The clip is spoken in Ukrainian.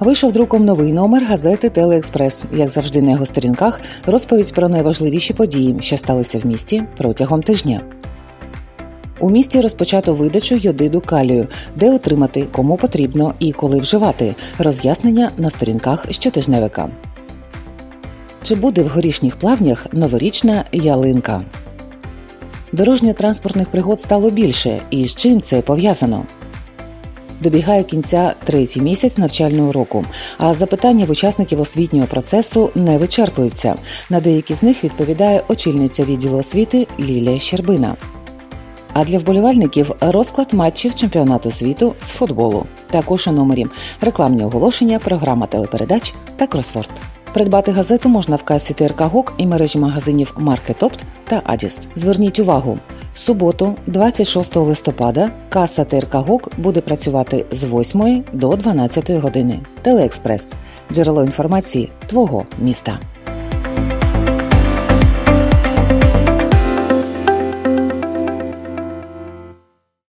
Вийшов друком новий номер газети Телеекспрес. Як завжди на його сторінках, розповідь про найважливіші події, що сталися в місті протягом тижня. У місті розпочато видачу йодиду калію, де отримати, кому потрібно і коли вживати. Роз'яснення на сторінках щотижневика. Чи буде в горішніх плавнях новорічна ялинка? Дорожньо-транспортних пригод стало більше, і з чим це пов'язано? Добігає кінця третій місяць навчального року, а запитання в учасників освітнього процесу не вичерпуються. На деякі з них відповідає очільниця відділу освіти Лілія Щербина. А для вболівальників розклад матчів чемпіонату світу з футболу. Також у номері рекламні оголошення, програма телепередач та кросворд. Придбати газету можна в касі ТРК ГОК і мережі магазинів Маркетопт та Адіс. Зверніть увагу, в суботу, 26 листопада, каса ТРК буде працювати з 8 до 12 години. Телеекспрес джерело інформації твого міста.